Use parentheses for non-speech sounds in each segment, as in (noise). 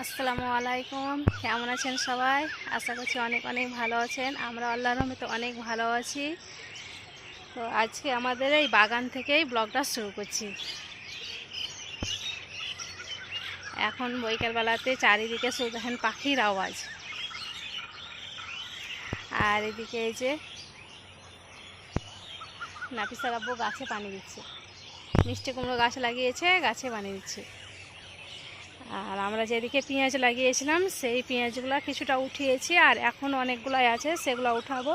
আসসালামু আলাইকুম। কেমন আছেন সবাই? আশা করছি অনেক অনেক ভালো আছেন। আমরা আল্লাহর রহমতে অনেক ভালো আছি। তো আজকে আমাদের এই বাগান থেকেই ব্লগটা শুরু করছি। এখন বৈকালবেলাতে চারিদিকে শুধু দেখেন পাখির আওয়াজ। আর এদিকে এই যে নাফিসার আব্বু গাছে পানি দিচ্ছে। মিষ্টি কুমড়ো গাছ লাগিয়েছে, গাছে পানি দিচ্ছে। আর আমরা যেদিকে পেঁয়াজ লাগিয়েছিলাম, সেই পেঁয়াজগুলো কিছুটা উঠিয়েছি আর এখন অনেকগুলো আছে, সেগুলো উঠাবো।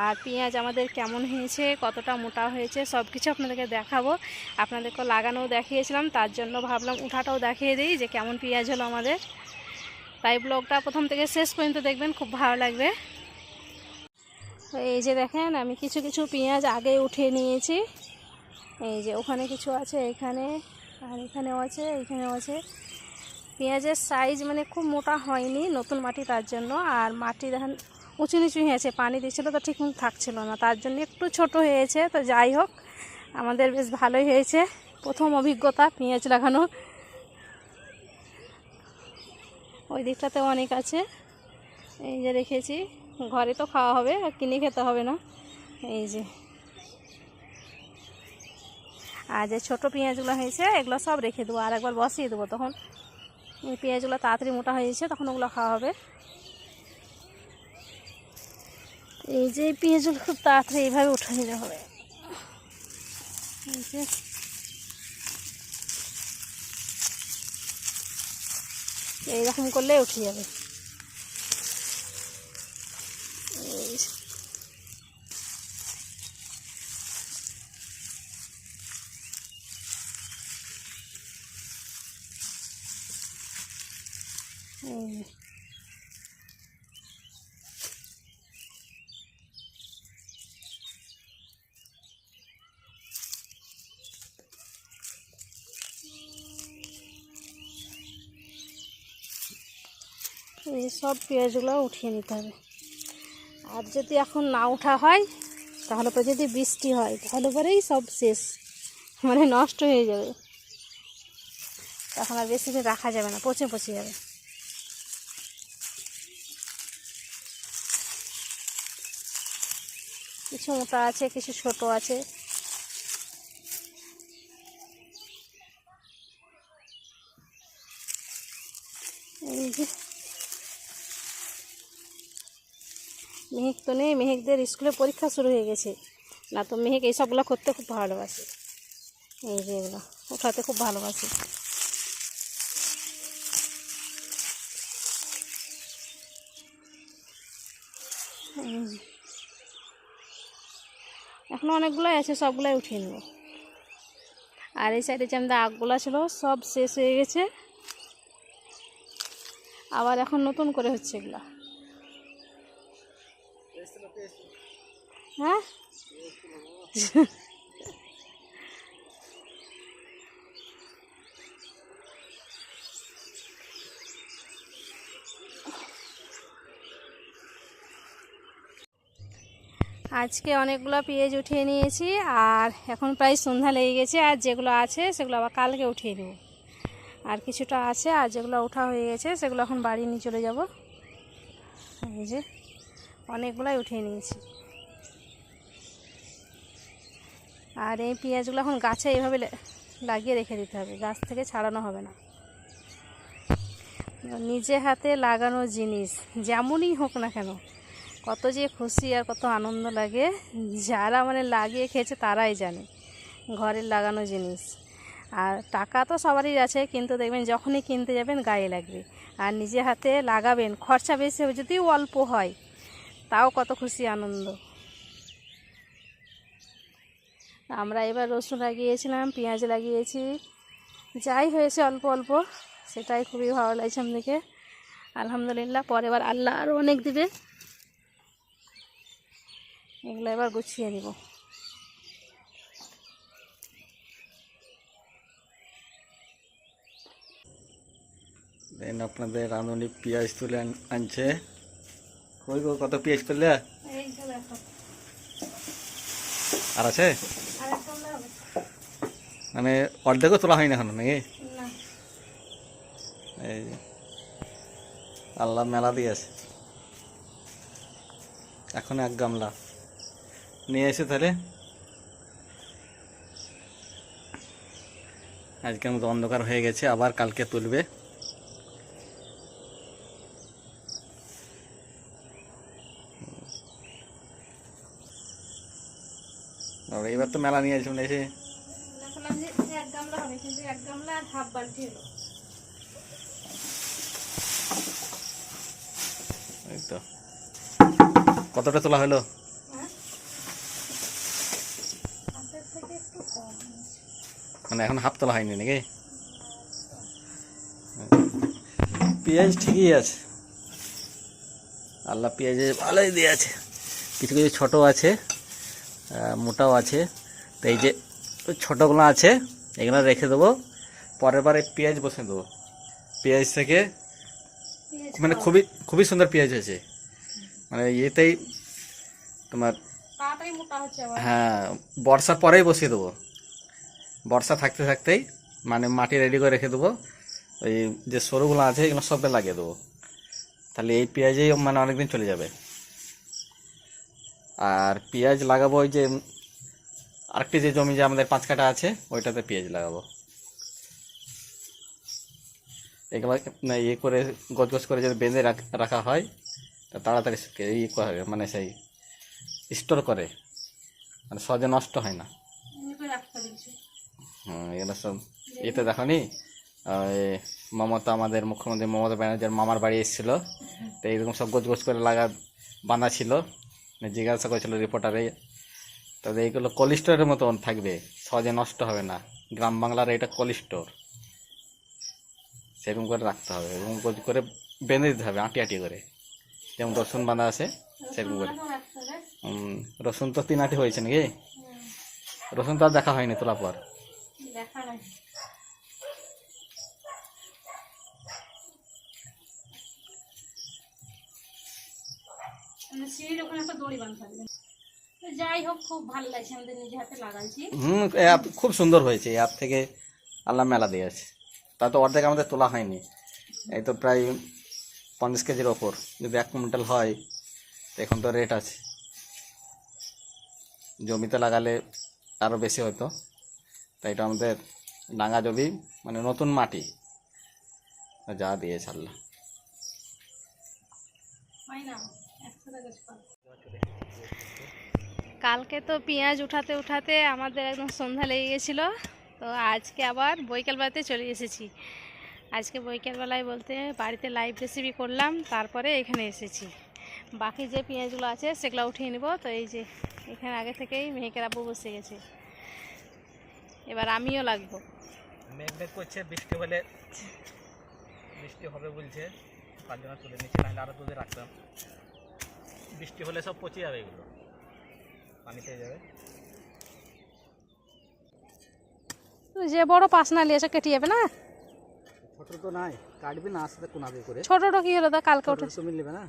আর পেঁয়াজ আমাদের কেমন হয়েছে, কতটা মোটা হয়েছে সব কিছু আপনাদেরকে দেখাবো। আপনাদেরকে লাগানোও দেখিয়েছিলাম, তার জন্য ভাবলাম উঠাটাও দেখিয়ে দিই যে কেমন পেঁয়াজ হলো আমাদের। তাই ব্লগটা প্রথম থেকে শেষ পর্যন্ত দেখবেন, খুব ভালো লাগবে। এই যে দেখেন, আমি কিছু কিছু পেঁয়াজ আগে উঠিয়ে নিয়েছি। এই যে ওখানে কিছু আছে, এখানে, আর এখানেও আছে এখানেও আছে। পেঁয়াজের সাইজ মানে খুব মোটা হয়নি নতুন মাটি তার জন্য। আর মাটি দেখেন উঁচু নিচু হয়েছে, পানি দিচ্ছিল তো ঠিক থাকছিল না, তার জন্য একটু ছোট হয়েছে। তো যাই হোক, আমাদের বেশ ভালোই হয়েছে। প্রথম অভিজ্ঞতা পেঁয়াজ লাগানো। ওই দিকটাতে অনেক আছে। এই যে রেখেছি, ঘরে তো খাওয়া হবে, আর কিনে খেতে হবে না। এই যে। আর যে ছোটো পেঁয়াজগুলো হয়েছে, এগুলো সব রেখে দেবো, আর একবার বসিয়ে দেবো তখন। পেঁয়াজগুলো তাড়াতাড়ি মোটা হয়ে যাচ্ছে তখন ওগুলো খাওয়া হবে। এই যে পেঁয়াজগুলো খুব তাড়াতাড়ি এইভাবে উঠে নিতে হবে। এই যে। এইরকম করলে উঠে যাবে এই যে। এই সব পেঁয়াজগুলো উঠিয়ে নিতে হবে। আর যদি এখন না ওঠা হয়, তাহলে পরে যদি বৃষ্টি হয়, তাহলে পরেই সব শেষ। মানে নষ্ট হয়ে যাবে। তখন আর বেশি রাখা যাবে না, পচে পচে যাবে। কিছু মোটা আছে, কিছু ছোট আছে। মেহেক তো নেই, মেহেকদের স্কুলে পরীক্ষা শুরু হয়ে গেছে। না তো মেহেক এইসবগুলো করতে খুব ভালোবাসে। এই যে এগুলো ওঠাতে খুব ভালোবাসে। এই এখনও অনেকগুলোই আছে, সবগুলাই উঠিয়ে নেব। আর এই সাইডে যে আমাদের আগগুলো ছিল, সব শেষ হয়ে গেছে। আবার এখন নতুন করে হচ্ছে এগুলো। হ্যাঁ? আজকে অনেকগুলো পেঁয়াজ উঠিয়ে নিয়েছি আর এখন প্রায় সন্ধ্যা লেগে গেছে আর যেগুলো আছে সেগুলো আবার কালকে উঠিয়ে দেবো আর কিছুটা আছে আর যেগুলো ওঠা হয়ে গেছে সেগুলো এখন বাড়ি নিয়ে চলে যাব। এই যে অনেকগুলাই উঠিয়ে নিয়েছি। আর এই পেঁয়াজগুলো এখন গাছে এইভাবে লাগিয়ে রেখে দিতে হবে, গাছ থেকে ছাড়ানো হবে না। নিজে হাতে লাগানো জিনিস, যেমনই হোক না কেন কত যে খুশি আর কত আনন্দ লাগে। যারা মানে লাগিয়ে খেয়েছে তারাই জানে ঘরের লাগানো জিনিস। আর টাকা তো সবারই আছে, কিন্তু দেখবেন যখনই কিনতে যাবেন গায়ে লাগবে। আর নিজে হাতে লাগাবেন, খরচা বেশি হবে যদিও অল্প হয়, তাও কত খুশি আনন্দ। আমরা এবার রসুন লাগিয়েছিলাম, পেঁয়াজ লাগিয়েছি। যাই হয়েছে অল্প অল্প, সেটাই খুবই ভালো লাগছে আমাদেরকে। আলহামদুলিল্লাহ পরে এবার আল্লাহ আরও অনেক দিবে। এগুলো এবার গুছিয়ে নিব। দেন আপনাদের রাঁধুনি পেঁয়াজ তুলে আনছে। কই গো কত পেঁয়াজ দেখো। আর আছে? মানে অর্ধেকও তোলা হয়নি এখন নাকি? এই আল্লাহ মেলা দিয়েছে। এখন এক গামলা। নিয়ে এসে তাহলে। আজকের মতো অন্ধকার হয়ে গেছে আবার কালকে তুলবে। এবার তো মেলা নিয়ে আসবেন এসে। কতটা তোলা এক গামলা হবে কিন্তু এক গামলা আর হাফ বালতি হলো এই তো কতটা তোলা হলো হ্যাঁ হাফের থেকে একটু কম মানে এখন হাফ তোলা হয়নি নাকি? পেঁয়াজ ঠিকই আছে। আল্লাহ পেঁয়াজে ভালোই দিয়ে আছে কিছু কিছু ছোটো আছে মোটাও আছে। তো এই যে ছোটোগুলো আছে এগুলো রেখে দেবো। পরের বারে পেঁয়াজ বসে দেবো। পেঁয়াজ থেকে মানে খুবই খুবই সুন্দর পেঁয়াজ হয়েছে। মানে ইয়েতেই তোমার হ্যাঁ বর্ষার পরেই বসিয়ে দেবো। বর্ষা থাকতে থাকতেই মানে মাটি রেডি করে রেখে দেবো। ওই যে সরুগুলো আছে, এগুলো সবটা লাগিয়ে দেবো। তাহলে এই পেঁয়াজেই মানে অনেকদিন চলে যাবে। আর পেঁয়াজ লাগাবো ওই যে আরেকটি যে জমি যে আমাদের পাঁচ কাটা আছে, ওইটাতে পেঁয়াজ লাগাবো। এগুলো ইয়ে করে গছ গছ করে যদি বেঁধে রাখ- হয়, তা তাড়াতাড়ি ইয়ে হবে মানে সেই স্টোর করে। মানে সহজে নষ্ট হয় না। এগুলো সব এতে দেখো নি মমতা আমাদের মুখ্যমন্ত্রী মমতা ব্যানার্জির মামার বাড়ি এসেছিল। তো এইরকম সব গোছ গোছ করে লাগা বাঁধা ছিল। মানে জিজ্ঞাসা করেছিল রিপোর্টারে তবে এইগুলো কোল্ড স্টোরের মতন থাকবে সহজে নষ্ট হবে না। গ্রাম বাংলার এটা কোল্ড স্টোর সেরকম করে রাখতে হবে এবং গোছ করে বেঁধে দিতে হবে আঁটি আঁটি করে। যেমন রসুন বাঁধা আছে সেরকম করে। রসুন তো তিন আটি হয়েছে নাকি? রসুন তো আর দেখা হয়নি তোলা পর। দেখা খুব অ্যাপ খুব সুন্দর হয়েছে অ্যাপ থেকে আল্লাহ মেলা দিয়েছে তা তো অর্ধেক আমাদের তোলা হয়নি। এই তো প্রায় পঞ্চাশ কেজির ওপর। যদি এক কুইন্টাল হয় এখন তো রেট আছে। জমিতে লাগালে আরও বেশি হতো তাই এটা আমাদের ডাঙা জমি মানে নতুন মাটি। যা গাছ পাবো। কালকে তো পেঁয়াজ উঠাতে উঠাতে আমাদের একদম সন্ধ্যা লেগে গেছিল, তো আজকে আবার বৈকালবেলাতে চলে এসেছি। আজকে বৈকালবেলায় বলতে বাড়িতে লাইভ রেসিপি করলাম, তারপরে এখানে এসেছি। বাকি যে পেঁয়াজগুলো আছে, সেগুলো উঠিয়ে নেব। তো এই যে এখানে আগে থেকেই মেহেকের বসে গেছে। এবার আমিও লাগবো। মেঘ মেঘ করছে বৃষ্টি হলে বৃষ্টি হবে বলছে তার জন্য তুলে নিচ্ছি নাহলে আরও তুলে রাখতাম। বৃষ্টি হলে সব পচে যাবে এগুলো পানি পেয়ে যাবে। যে বড় পাসনালি আছে কেটে যাবে না? ছোট তো নাই কাটবি না আসতে কোনাবে করে। ছোটটা কি হলো তো কালকে উঠে তুমি নেবে না।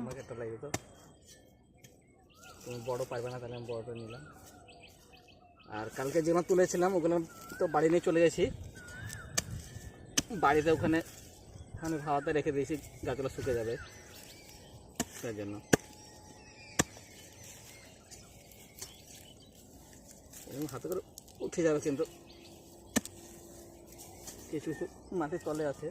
আমাকে একটা লাগবে তো। তুমি বড় পারবে না তাহলে আমি বড়টা নিলাম। আর কালকে যেগুলো তুলেছিলাম ওগুলো তো বাড়ি নিয়ে চলে গেছি। বাড়িতে ওখানে ওখানে হাওয়াতে রেখে দিয়েছি, গাছগুলো শুকে যাবে। তার জন্য। হাতে করে উঠে যাবে কিন্তু। কিছু কিছু মাটির তলে আছে।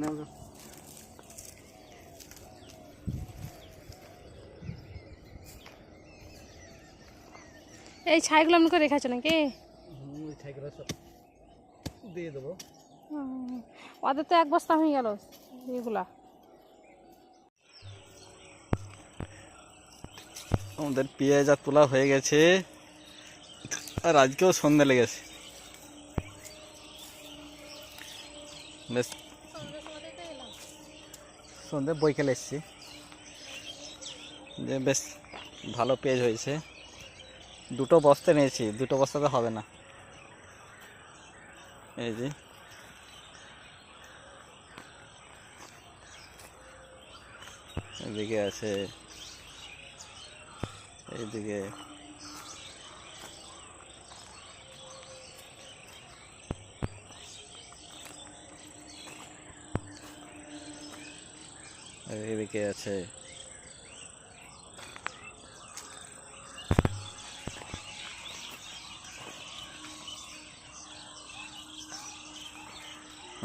নাও এই ছাইগুলো করে রেখেছো নাকি? দিয়ে দেবো। ওদের তো এক বস্তা হয়ে গেল এগুলা আমাদের পেঁয়াজ আর তোলা হয়ে গেছে। আর আজকেও সন্ধে লেগেছে। বেশ। সন্ধে বৈকালে এসছি। যে বেশ ভালো পেঁয়াজ হয়েছে। দুটো বস্তা নিয়েছি দুটো বস্তাতে হবে না। এই যে। এদিকে আছে এইদিকে এদিকে আছে।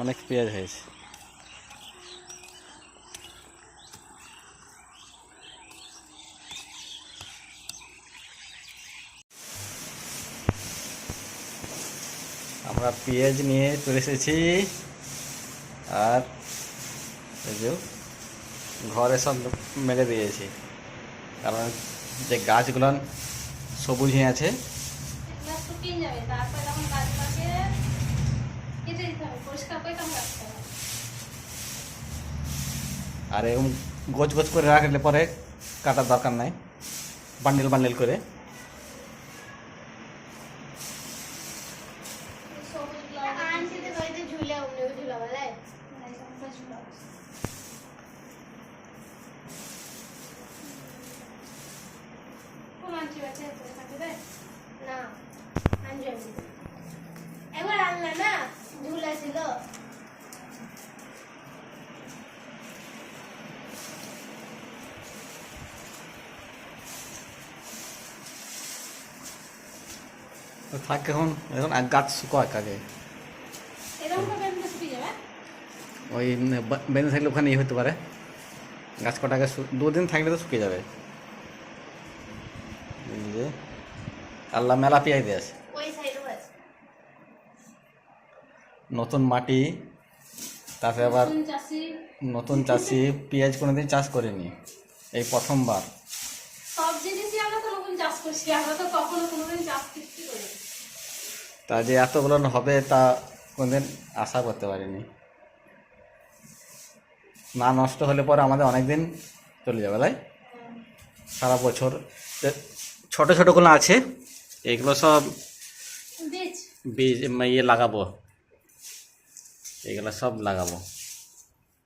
অনেক পেঁয়াজ হয়েছে। আমরা পেঁয়াজ নিয়ে চলে এসেছি। আর ঘরে সব মেরে দিয়েছি। কারণ যে গাছগুলো সবুজ হয়ে আছে এগুলো শুকিয়ে যাবে তারপরে যখন গাছগুলোকে কেটে দিতে হবে তখন রাখতে হবে আর এরকম করে রাখলে পরে কাটার দরকার নাই। বান্ডিল বান্ডিল করে। না আনলা না? ঝুলা ছিল তো থাক এখন এখন আর গাছ শুকোয় আগে এরকম ভাবে এমনি শুকিয়ে যাবে? ওই বেঁধে থাকলে ওখানে ইয়ে হতে পারে। গাছ কটাকে দুদিন থাকলে তো শুকিয়ে যাবে। এই আল্লাহ মেলা পেঁয়াজ দিয়ে আছে ওই সাইডে বাস নতুন মাটি তারপরে আবার নতুন চাষি। পেঁয়াজ কোনোদিন চাষ করেনি এই প্রথমবার। সব জিনিসই আমরা তো চাষ করছি আমরা তো কখনো কোনোদিন চাষ কিছু করি তা যে এতগুলো হবে তা কোনদিন আশা করতে পারিনি। না নষ্ট হলে পরে আমাদের অনেক দিন চলে যাবে তাই? সারা বছর। ছোট ছোটগুলো আছে এগুলো সব বীজ। বীজ ইয়ে লাগাবো। এগুলো সব লাগাবো।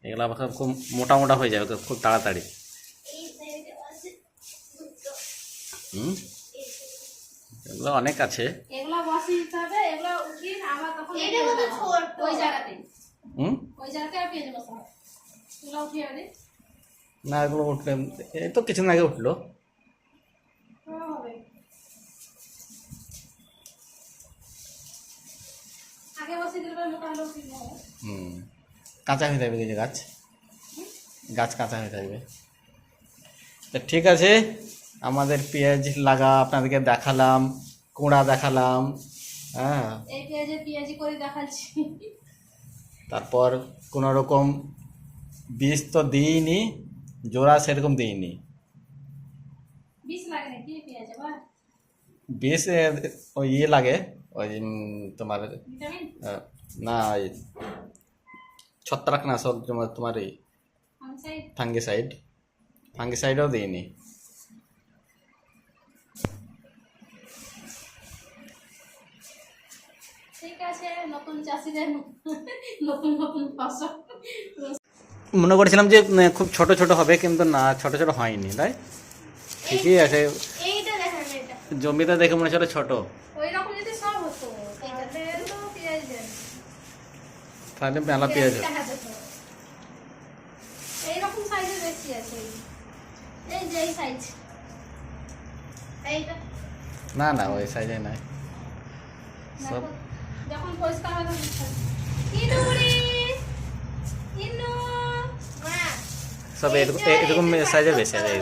এগুলো আবার সব খুব মোটা মোটা হয়ে যাবে খুব তাড়াতাড়ি। হুম? এগুলো অনেক আছে। এগুলা বসিয়ে দিতে হবে এগুলা উঠিয়ে আবার তখন এটা কত ছোট। ওই জায়গাতে। হুম? ওই জায়গাতে আর পেঁয়াজ বসা হবে উঠিয়ে হবে না এগুলো উঠলে এই তো কিছুদিন আগে উঠল। হবে আগে বসিয়ে দিলে মোটা হলেও ঠিক হবে হুম। কাঁচা হয়ে থাকবে কিছু গাছ। গাছ কাঁচা হয়ে থাকবে। তো ঠিক আছে আমাদের পেঁয়াজ লাগা আপনাদেরকে দেখালাম কুঁড়া দেখালাম হ্যাঁ। করে দেখাচ্ছি। তারপর কোনো রকম বীজ তো দিইনি জোড়া সেরকম দিইনি। বীজ ওই ইয়ে লাগে ওই তোমার না ওই ছত্রাকনাশক তোমার তোমার এই ফাঙ্গিসাইড? ফাঙ্গিসাইডও দিইনি। মনে করেছিলাম যে খুব ছোট ছোট হবে কিন্তু না ছোট ছোট হয়নি তাই? ঠিকই আছে। জমিতে দেখে মনে হচ্ছিল ছোট ওই রকম যদি সব হতো তাহলে তো পেঁয়াজ দেন তাহলে মেলা পেঁয়াজ। এইরকম বেশি আছে। এই যে এই সাইজ এইটা। না না ওই সাইজে নাই। সব যখন পরিষ্কার হবে। ইনুরি ইনু সব এরকম সাইজে বেশি আছে এই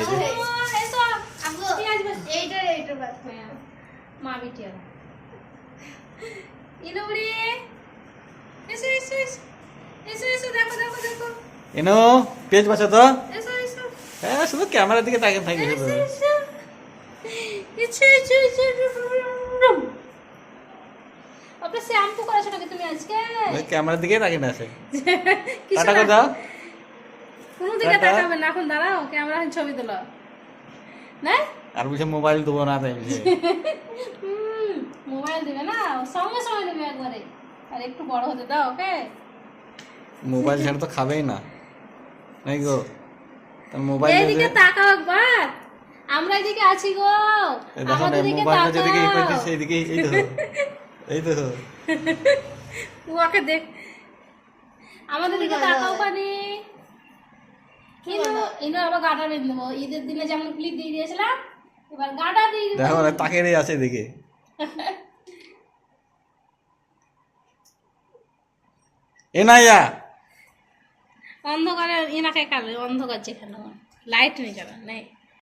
এই যে। এইটা এইটা বাস হ্যাঁ, ইনুরি এসো এসো এসো। এসো এসো দেখো দেখো দেখো। এনো তো? এসো এসো। হ্যাঁ শুধু ক্যামেরার দিকে তাকিয়ে থাকি শুধু। এসো এসো। এসো এসো এসো শ্যাম্পু করেছ নাকি তুমি আজকে? ক্যামেরার দিকে তাকিয়ে না আছে টাটা (laughs) করে দাও। কোনো দিকে। তাকাবে না এখন দাঁড়াও ক্যামেরা ছবি তোলো। না? আর বুঝে মোবাইল দেবো না তাই (laughs) মোবাইল দেবে না সঙ্গে সঙ্গে দেবে একবারে। আর একটু বড় হতে দাও ওকে? মোবাইল ছাড়া তো খাবেই না। নাই গো তার মোবাইল এদিকে তাকাও একবার। আমরা এদিকে আছি গো। আমাদের দিকে তাকাও। এদিকে এই করতেছে এদিকে এই তো এই তো ওকে দেখ আমাদের দিকে তাকাও পানি। কিন্তু ইনো আবার গাটা বেঁধে দেবো। ঈদের দিনে যেমন ক্লিপ দিয়ে দিয়েছিলাম এবার গাটা দিয়ে দেখো তাকে আছে এদিকে। (laughs) এনায়া। অন্ধকারে এনাকে কালো অন্ধকার যেখানে লাইট নেই যাবে নেই।